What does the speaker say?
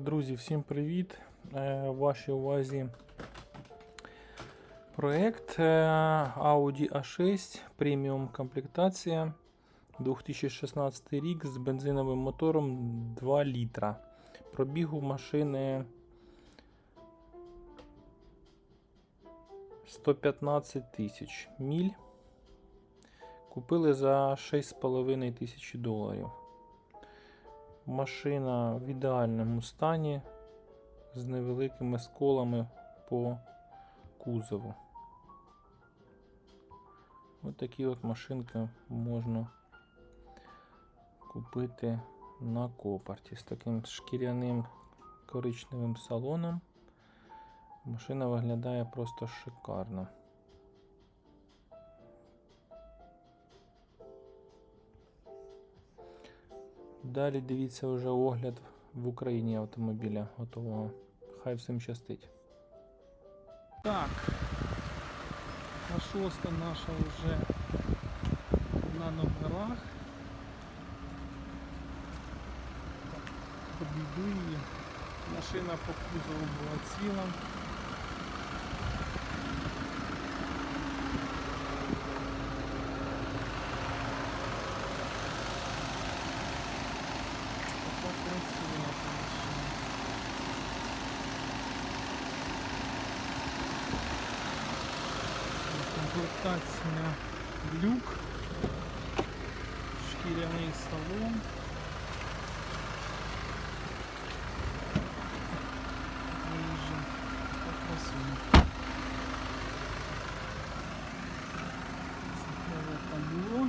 Друзі, всім привіт! Е, Вашій увазі проект е, Audi A6 преміум комплектація 2016 рік з бензиновим мотором 2 літра. Пробігу машини 115 тисяч міль. Купили за 6,5 тисячі доларів. Машина в ідеальному стані з невеликими сколами по кузову. Ось такі от машинки можна купити на копарті з таким шкіряним коричневим салоном. Машина виглядає просто шикарно. Далі дивіться вже огляд в Україні автомобіля готового. Хай всім щастить. Так, а шоста наша вже на номерах. Обійду її. Машина по кузову була ціла. комплектація люк, шкіряний салон. Красиво. Це